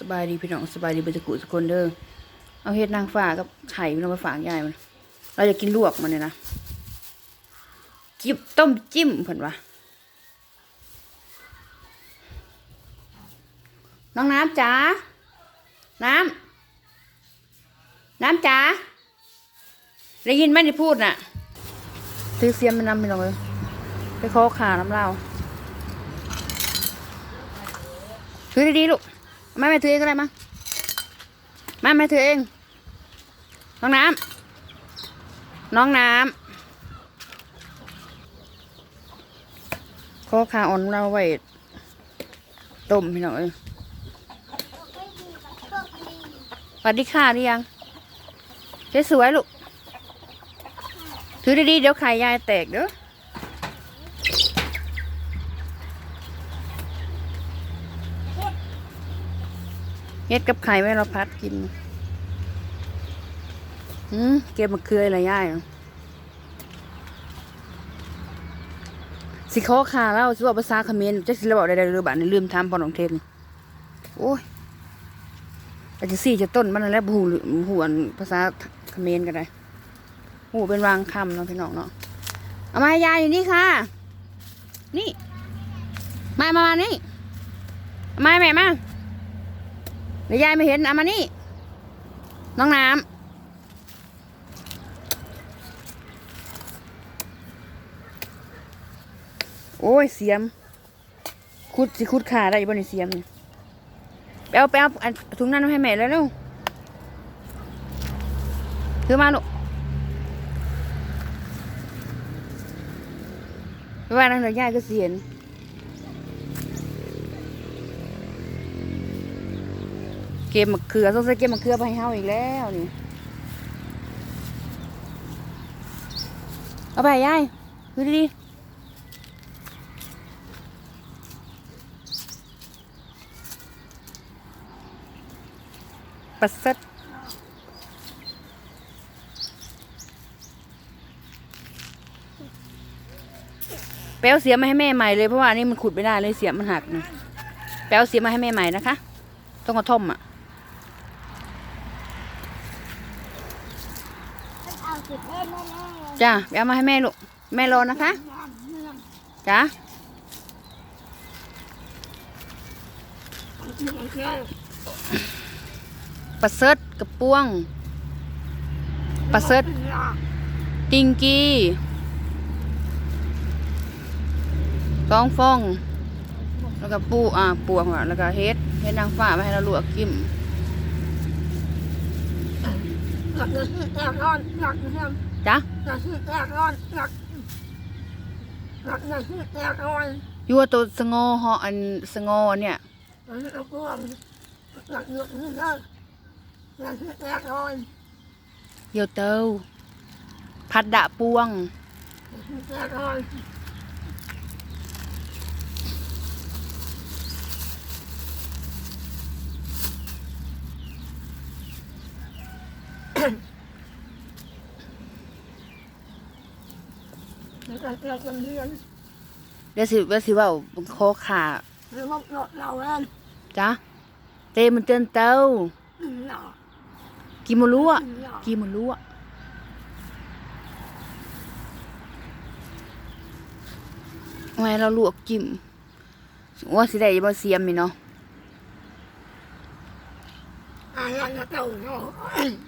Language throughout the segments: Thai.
สบายดีพี่น้องสบายดีเบดสกุทุกคนเด้อเอาเฮ็ดนางฟ้ากับไข่พี่น้องมาฝากยายมัน เราจะกินลวกมันเนี่ยนะจิ้มต้มจิ้มเพิ่นว่าน้องน้ำจ๋าน้ำน้ำจ๋าได้ยินไหมที่พูดน่ะซื้อเสียมไปนำพี่น้องเลยไปขอขาน้ำเราถือดีๆลูก แม่แม่ถือเองก็ได้มั้งแม่แม่ถือเอง น้องน้ำน้องน้ำขอขาอ่อนเราไว้ต้มพี่น้องเอ้ยสวัสดีค่ะหรือยังสวยลูก ถือดีๆเดี๋ยวไข่ยายแตกเด้อ เฮ็ดกับไข่ไว้เราพัดกินอืมเก็บมะเขืออะไรย่ายสิขอขาแล้วสิว่าภาษาเขมรจะสิเราบอกได้หรือบ้านลืมทำพอนองเทนี่โอ้ยอาจจะสี่จะต้นมันแหล้วหูหูอันภาษาเขมรกันได้หูเป็นวางคำเนาะพี่น้องเนาะเอามายายอยู่นี่ค่ะ นี่ มามามานี่เอามาแม่มา เดี๋ยวยายไม่เห็นเอามานี่ น้องน้ำโอ้ยเสียม คุดสิคุดขาได้บ่ในเสียมนี่ไปเอาไปเอาอันถุงนั้นให้แม่แล้วเร็วถือมาลูกไปว่านั่นเดี๋ยวยายก็เสียน เก็บมะเขือต้องใส่เก็บมะเขือไปให้เฮาอีกแล้วนี่เอาไปยายดูดีประเสริฐแปลวเสียมาให้แม่ใหม่เลยเพราะว่าอันนี้มันขุดไม่ได้เลยเสียมันหักนะแปลวเสียมาให้แม่ใหม่นะคะ ต้องกระท่อมอะ เอาสิบเอ็ดแน่ จ้าไปเอามาให้แม่ลูก แม่รอนะคะ จ้าประเสริฐกระปวงประเสริฐติงกี้สองฟอง แล้วก็ปูอ่าปวงอะแล้วก็เฮ็ดเฮ็ดนางฟ้ามาให้เราลวกกิมหลักเงินแตกร้อนหลักเงิน จ้ะหลักเงินแตกร้อนหลักหลักเงินแตกร้อนยู่ว่าตัวสงอเหออันสงอเนี่ยหลักเงินกวงหลักเงินเงินหลักเงินแตกร้อนเยียวเต้าพัดดะปวงแตกร้อน แล้วก็เราจะเรียนเดี๋ยวสิเดี๋ยวสิเว่าคอขาหรือว่าเราเองจ้ะเตมันเตือนเต้าเรากินมรู้อะเรากินมรู้อะทำไมเราลวกจิ้มว่าสิได้บ่เสียมนี่เนาะอะไรนะเต่าเนาะ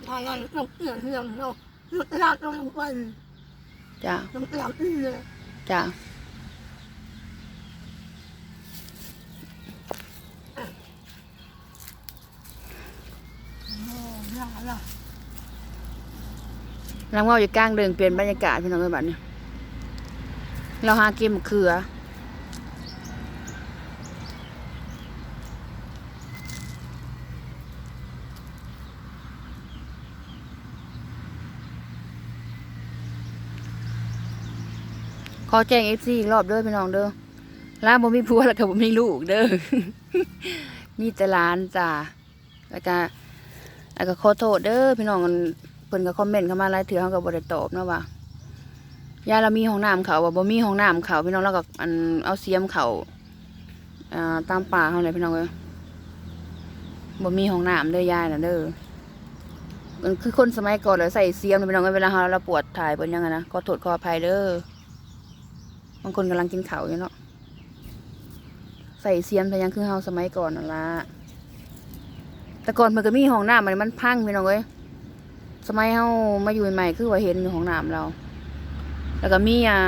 อะไรต้องเปลี่ยนเรื่องเนาะลุกลากลงไป จ้ะต้องเปลี่ยนอีกเลยจ้ะอย่าละนางเว่าอยู่กลางเดินเปลี่ยนบรรยากาศพี่น้องเอ้ยบัดนี้เราหาเกมเขือ ขอแจ้งเอฟซีอีกรอบเด้อพี่น้องเด้อร้าบ่มีผัวแล้วก็บ่มีลูกเด้อมีแต่หลานจ้าแล้วก็แล้วก็ขอโทษเด้อพี่น้องเพิ่นก็คอมเมนต์เข้ามาหลายเถื่อเฮาก็บ่ได้ตอบเนาะว่ายาเรามีห้องน้ำเขาว่าบ่มีห้องน้ำเขาพี่น้องเราก็อันเอาเสียมเขาอ่าตามป่าเฮาเลยพี่น้องเอ้ยบ่มีห้องน้ำเด้อยายน่ะเด้อมันคือคนสมัยก่อนแล้วใส่เสียมพี่น้องเอ้ยเวลาเราปวดถ่ายเป็นยังไงนะขอโทษขออภัยเด้อ บางคนกำลังกินเขาอยู่เนาะใส่เสียมแต่ยังคือเฮาสมัยก่อนนั่นละแต่ก่อนมันก็มีห้องน้ำมันมันพังพี่น้องเอ้ยสมัยเฮามาอยู่ใหม่คือว่าเห็นอยู่ห้องน้ำเรา แล้วก็มีอ่า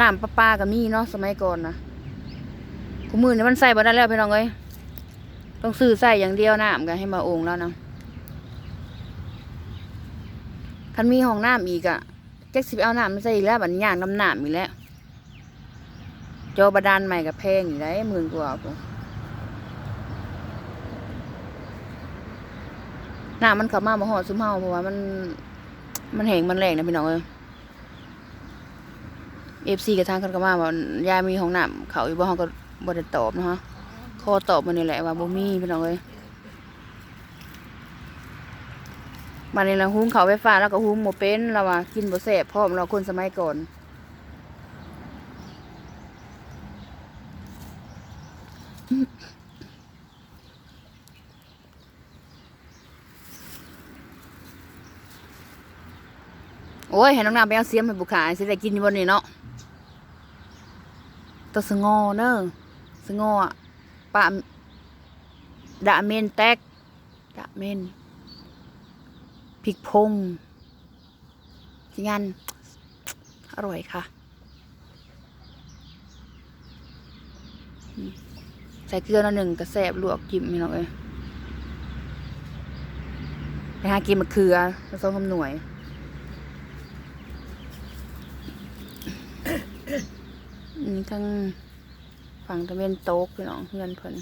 น้ำประปาก็มีเนาะสมัยก่อนนะกูมือเนี่ยมันใส่บ่ได้แล้วพี่น้องเอ้ยต้องซื้อใส่อย่างเดียวน้ำกันให้มาองแล้วนะคันมีห้องน้ำอีกอะแจ็คสิไปเอาน้ำมาใส่อีกแล้วบัดนี้ย่างน้ำน้ำอีกแล้ว จอบาดาลใหม่กับแพงอีกแล้หมื่นกว่าพุ่นน้ำมันเข้ามาบ่ฮอดซุมเฮาเพราะว่ามัน มันแหงมันแรงนะพี่น้องเอ้ยเอฟซีกับทางกันก็มาว่ายายมีห้องน้ำเขาอยู่บ่ห้องก็บ่ได้ตอบนะฮะขอตอบมานี่แหละว่าบ่มีพี่น้องเอ้ยมาในละหุ้งเขาวไฟฟ้าแล้วก็หุ้งบ่เป็นแล้วว่ากินบ่แซ่บพร้อมเราคนสมัยก่อน โอ้ยให้น้องน้ำไปเอาเสียมให้บุขายสิได้กินอยู่บนนี่เนาะตัวสงอเนอะสงออะปะดะเมนแตกดะเมนพริกพงทีงานอร่อยค่ะอืม ใส่เกลือหน่อยหนึ่งกระแสบลวกจิ้มนี่เนาเอ้ยไปหากินมะเขือผสมกับหน่วยอืมทั้งฝั่งตะเวนโต๊กพี่น้องเพื่อนเพิ่น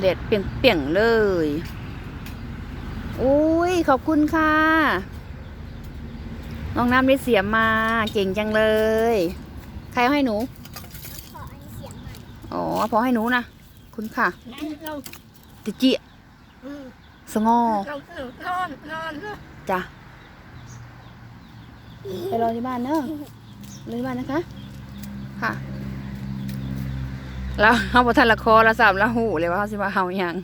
เด็ดเปลี่ยงๆเลย โอ้ ขอบคุณค่ะ น้องน้ำได้เสียมมาเก่งจังเลย ใครเอาให้หนูขออันเสียงใหม่อ๋อ พอให้หนูนะ คุณค่ะนั่นเราติจิอืมสงอเราเออนอนนอนเนอะจ้ะไปรอที่บ้านเนอะรอที่บ้านนะคะ ค่ะแล้วเขาบอทันละครละสามละหูเลยว่าเขาสิมาเฮาอหย่าง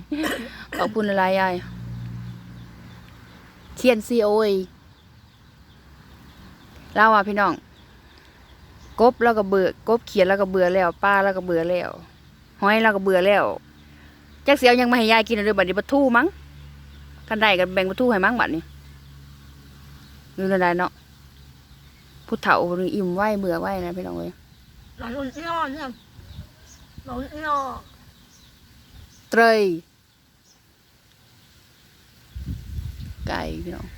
ขอบคุณหลายๆยาย เขียนซีโอยเล่าอะพี่น้อง กบแล้วก็เบื่อกบเขียนแล้วก็เบื่อแล้วป้าแล้วก็เบื่อแล้วหอยแล้วก็เบื่อแล้วจักเสียวยังมาให้ยายกินเลยบัดนี้ปลาทูมั้งกันได้กันแบ่งปลาทูให้มั้งบัดนี้นี่อะไรเนาะผู้เฒ่านี่อิ่มไหวเบื่อไหวนะพี่น้องเอ้ยเรานอนนอนเนี่ยเรานอนเตย ไก่พี่น้อง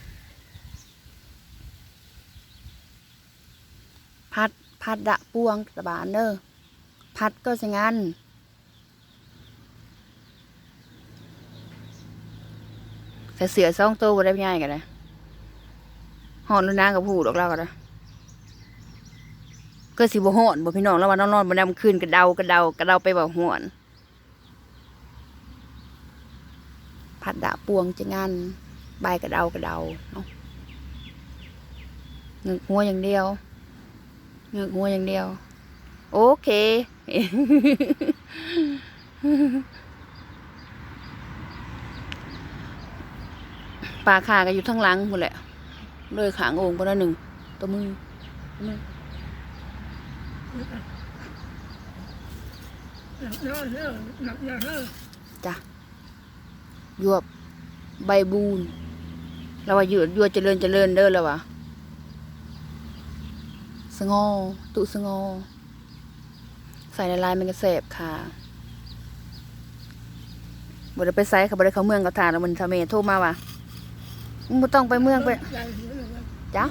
พัดพัดดะปวงตะบานเนอพัดก็สงันใส่เสือสองตัวบ่ได้ง่ายกันเลยหอนล้วนางกับผู้ดออกแล้วกันนะก็สิบ่หอนบ่พี่น้องแล้ววันนอนๆบ่ได้มันคืนกระเดากระเดากระเดาไปบ่หอนผัดดาปวงจะงาน ใบกระเดากระเดาเนาะเงือกหัวอย่างเดียวเงือกหัวอย่างเดียว โอเค ปลาขาก็อยู่ทั้งหลังหมดแหละเลยขางโอ่งไปแล้วหนึ่งตัวมือตัวมือนอนเนอะนอนเนอะยวบใบบูน แล้วว่าหยวดยวเจริญเจริญเด้อแล้ววะสงอตุสงอใส่ละลายมันก็แสบค่ะบ่ได้ไปไซค่ะบ่ได้เขาเมืองก็ทานมันทำเมโทรมาว่ะมึงต้องไปเมืองไปใหญ่หัวเลยนะจ้ะ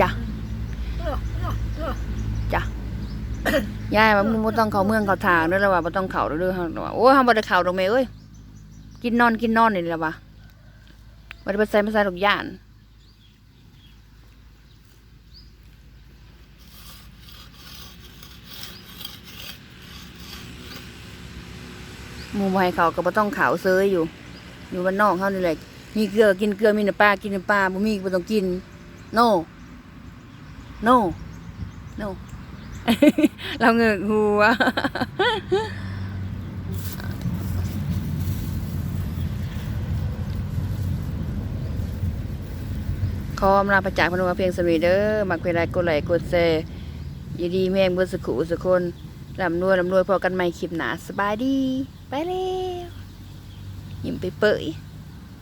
จ้ะยายว่ามึงต้องเขาเมืองเขาทางด้อแล้วว่าบ่ต้องเขาเด้อเด้อเฮาว่าโอ้ยเฮาบ่ได้เขาดอกแม่เอ้ยกินนอนกินนอนนี่แหละว่ะ บ่ได้ไปไสมาไสดอกย่านหมู่บ่ให้เขาก็บ่ต้องขาวเซยอยู่ อยู่บ้านนอกเขานี่แหละมีเกลือกินเกลือมีน้ำปลากินน้ำปลาบ่มีก็บ่ต้องกิน no no no เราเงือกหัว ออำลาประจากพนุวาเพียงสมีเด้อมักเวลากดไลกดแชร์อย่าดีแม่งเบิดสุขุสุคนลำนวยลำนวยพอกันใหม่คลิปหนาสบายดี ไปเร็วยิ้มไปเปย